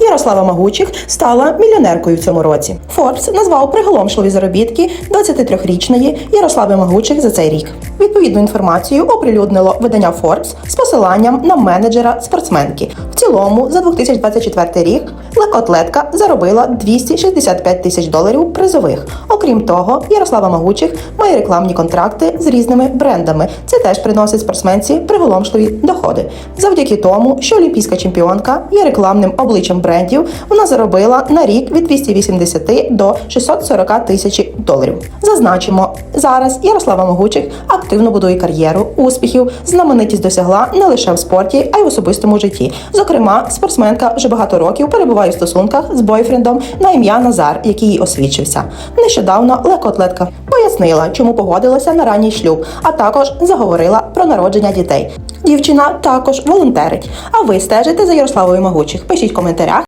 Ярослава Магучих стала мільйонеркою в цьому році. Форбс назвав приголомшливі заробітки 23-річної Ярослави Магучих за цей рік. Відповідну інформацію оприлюднило видання Forbes з посиланням на менеджера спортсменки. В цілому за 2024 рік легкоатлетка заробила 265 тисяч доларів призових. Окрім того, Ярослава Магучих має рекламні контракти з різними брендами. Це теж приносить спортсменці приголомшливі доходи. Завдяки тому, що олімпійська чемпіонка є рекламним обличчям брендів, вона заробила на рік від 280 до 640 тисяч доларів. Зазначимо, зараз Ярослава Могучих активно будує кар'єру, успіхів, знаменитість досягла не лише в спорті, а й в особистому житті. Зокрема, спортсменка вже багато років перебуває в стосунках з бойфрендом на ім'я Назар, який їй освідчився. Нещодавно легкоатлетка пояснила, чому погодилася на ранній шлюб, а також заговорила про народження дітей. Дівчина також волонтерить. А ви стежите за Ярославою Могучих? Пишіть в коментарях.